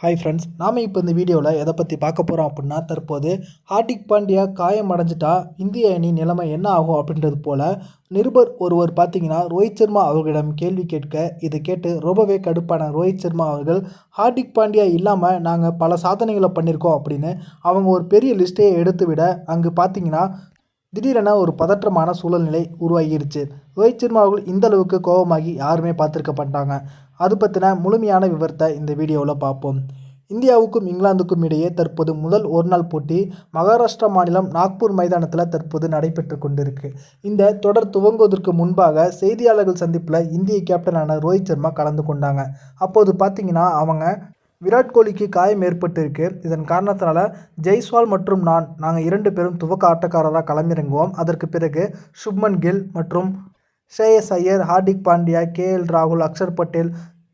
Hi friends நாம் இப்போ இந்த வீடியோவில் எதை பற்றி பார்க்க போகிறோம் அப்படின்னா தற்போது ஹார்திக் பாண்டியா காயம் அடைஞ்சிட்டா இந்திய அணி நிலைமை என்ன ஆகும் அப்படின்றது போல் நிருபர் ஒருவர் பார்த்தீங்கன்னா ரோஹித் சர்மா அவர்களிடம் கேள்வி கேட்க இதை கேட்டு ரொம்பவே கடுப்பான ரோஹித் சர்மா அவர்கள் ஹார்திக் பாண்டியா இல்லாமல் நாங்கள் பல சாதனைகளை பண்ணியிருக்கோம் அப்படின்னு அவங்க ஒரு பெரிய லிஸ்ட்டையே எடுத்து விட அங்கு பார்த்தீங்கன்னா திடீரென ஒரு பதற்றமான சூழல்நிலை உருவாகிருச்சு. ரோஹித் சர்மா அவர்கள் இந்த அளவுக்கு கோபமாகி யாருமே பார்த்துருக்க மாட்டாங்க அது பற்றின முழுமையான விவரத்தை இந்த வீடியோவில் பார்ப்போம். இந்தியாவுக்கும் இங்கிலாந்துக்கும் இடையே தற்போது முதல் ஒருநாள் போட்டி மகாராஷ்டிரா மாநிலம் நாக்பூர் மைதானத்தில் தற்போது நடைபெற்று கொண்டிருக்கு. இந்த தொடர் துவங்குவதற்கு முன்பாக செய்தியாளர்கள் சந்திப்பில் இந்திய கேப்டனான ரோஹித் சர்மா கலந்து கொண்டாங்க. அப்போது பார்த்தீங்கன்னா அவங்க விராட் கோலிக்கு காயம் ஏற்பட்டிருக்கு. இதன் காரணத்தினால ஜெய்ஸ்வால் மற்றும் நான் நாங்கள் இரண்டு பேரும் துவக்க ஆட்டக்காரராக களமிறங்குவோம். அதற்கு பிறகு சுப்மன் கில் மற்றும் ஸ்ரேயஸ் ஐயர் ஹார்திக் பாண்டியா கே எல் ராகுல் அக்ஷர் பட்டேல்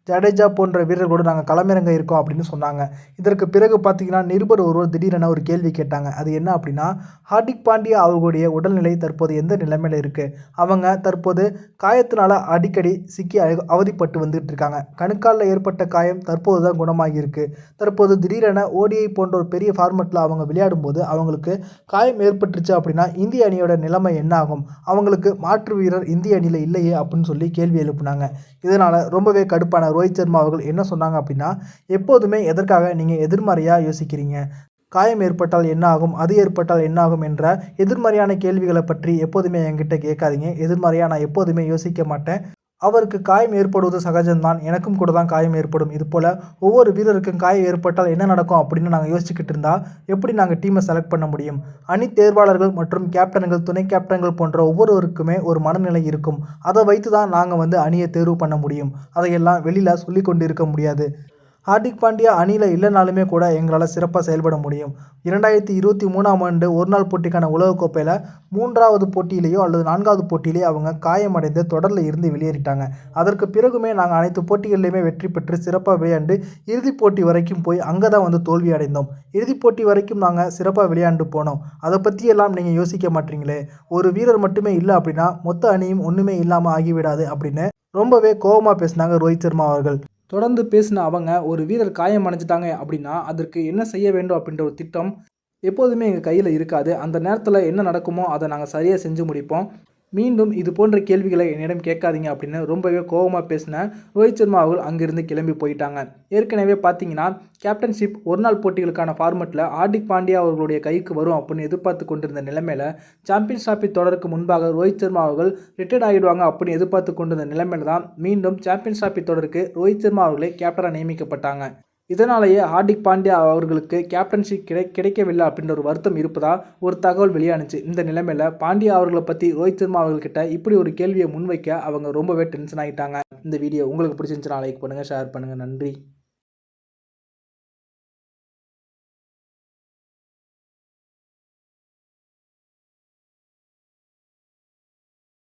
ஜடேஜா போன்ற வீரர்களோடு நாங்கள் களமிறங்க இருக்கோம் அப்படின்னு சொன்னாங்க. இதற்கு பிறகு பார்த்தீங்கன்னா நிருபர் ஒருவர் திடீரென ஒரு கேள்வி கேட்டாங்க. அது என்ன அப்படின்னா ஹார்திக் பாண்டியா அவர்களுடைய உடல்நிலை தற்போது எந்த நிலைமையில் இருக்குது அவங்க தற்போது காயத்தினால் அடிக்கடி சிக்கி அவதிப்பட்டு வந்துகிட்டு இருக்காங்க. கணுக்காலில் ஏற்பட்ட காயம் தற்போது தான் குணமாகி இருக்கு. தற்போது திடீரென ஓடிஐ போன்ற ஒரு பெரிய ஃபார்மெட்டில் அவங்க விளையாடும்போது அவங்களுக்கு காயம் ஏற்பட்டுருச்சு அப்படின்னா இந்திய அணியோட நிலைமை என்ன ஆகும்? அவங்களுக்கு மாற்று வீரர் இந்திய அணியில் இல்லையே அப்படின்னு சொல்லி கேள்வி எழுப்புனாங்க. இதனால் ரொம்பவே கடுப்பான ரோஹித் சர்மா அவர்கள் என்ன சொன்னாங்க அப்படின்னா எப்போதுமே எதற்காக நீங்கள் எதிர்மறையாக யோசிக்கிறீங்க? காயம் ஏற்பட்டால் என்ன ஆகும்? அது ஏற்பட்டால் என்ன ஆகும்? என்ற எதிர்மறையான கேள்விகளை பற்றி எப்போதுமே என்கிட்ட கேட்காதீங்க. எதிர்மறையாக நான் எப்போதுமே யோசிக்க மாட்டேன். அவருக்கு காயம் ஏற்படுவது சகஜம்தான். எனக்கும் கூட தான் காயம் ஏற்படும். இது போல் ஒவ்வொரு வீரருக்கும் காயம் ஏற்பட்டால் என்ன நடக்கும் அப்படின்னு நாங்கள் யோசிச்சுக்கிட்டு இருந்தால் எப்படி நாங்கள் டீமை செலக்ட் பண்ண முடியும்? அணி தேர்வாளர்கள் மற்றும் கேப்டன்கள் துணை கேப்டன்கள் போன்ற ஒவ்வொருவருக்குமே ஒரு மனநிலை இருக்கும். அதை வைத்து தான் நாங்கள் வந்து அணியை தேர்வு பண்ண முடியும். அதையெல்லாம் வெளியில் சொல்லி கொண்டு இருக்க முடியாது. ஹார்திக் பாண்டியா அணியில் இல்லைனாலுமே கூட எங்களால் சிறப்பாக செயல்பட முடியும். இரண்டாயிரத்தி இருபத்தி மூணாம் ஆண்டு ஒருநாள் போட்டிக்கான உலகக்கோப்பையில் மூன்றாவது போட்டியிலேயோ அல்லது நான்காவது போட்டியிலேயோ அவங்க காயமடைந்து தொடரில் இருந்து வெளியேறிட்டாங்க. அதற்கு பிறகுமே நாங்கள் அனைத்து போட்டிகளிலுமே வெற்றி பெற்று சிறப்பாக விளையாண்டு இறுதிப் போட்டி வரைக்கும் போய் அங்கே தான் வந்து தோல்வி அடைந்தோம். இறுதிப் போட்டி வரைக்கும் நாங்கள் சிறப்பாக விளையாண்டு போனோம். அதை பற்றியெல்லாம் நீங்கள் யோசிக்க மாட்டீங்களே. ஒரு வீரர் மட்டுமே இல்லை அப்படின்னா மொத்த அணியும் ஒன்றுமே இல்லாமல் ஆகிவிடாது அப்படின்னு ரொம்பவே கோபமாக பேசினாங்க ரோஹித் சர்மா அவர்கள். தொடர்ந்து பேசின அவங்க ஒரு வீரர் காயம் அடைஞ்சிட்டாங்க அப்படின்னா அதற்கு என்ன செய்ய வேண்டும் அப்படின்ற ஒரு திட்டம் எப்போதுமே எங்கள் கையில் இருக்காது. அந்த நேரத்தில் என்ன நடக்குமோ அதை நாங்கள் சரியாக செஞ்சு முடிப்போம். மீண்டும் இது போன்ற கேள்விகளை என்னிடம் கேட்காதீங்க அப்படின்னு ரொம்பவே கோபமாக பேசின ரோஹித் சர்மா அவர்கள் அங்கிருந்து கிளம்பி போயிட்டாங்க. ஏற்கனவே பார்த்தீங்கன்னா கேப்டன்ஷிப் ஒரு நாள் போட்டிகளுக்கான ஃபார்மெட்டில் ஹார்திக் பாண்டியா அவர்களுடைய கைக்கு வரும் அப்படின்னு எதிர்பார்த்து கொண்டிருந்த நிலைமையில் சாம்பியன்ஸ் டிராஃபி தொடருக்கு முன்பாக ரோஹித் சர்மா அவர்கள் ரிட்டையர்ட் ஆகிடுவாங்க அப்படின்னு எதிர்பார்த்து கொண்டிருந்த நிலைமையில் தான் மீண்டும் சாம்பியன்ஸ் டிராஃபி தொடருக்கு ரோஹித் சர்மா அவர்களே கேப்டனாக நியமிக்கப்பட்டாங்க. இதனாலேயே ஹார்திக் பாண்டியா அவர்களுக்கு கேப்டன்ஷிப் கிடை கிடைக்கவில்லை அப்படின்ற ஒரு வருத்தம் இருப்பதாக ஒரு தகவல் வெளியானுச்சு. இந்த நிலைமையில் பாண்டியா அவர்களை பற்றி ரோஹித் சர்மா அவர்கள்கிட்ட இப்படி ஒரு கேள்வியை முன்வைக்க அவங்க ரொம்பவே டென்ஷன் ஆகிட்டாங்க இந்த வீடியோ உங்களுக்கு பிடிச்சிருந்துச்சுன்னா லைக் பண்ணுங்கள் ஷேர் பண்ணுங்கள் நன்றி.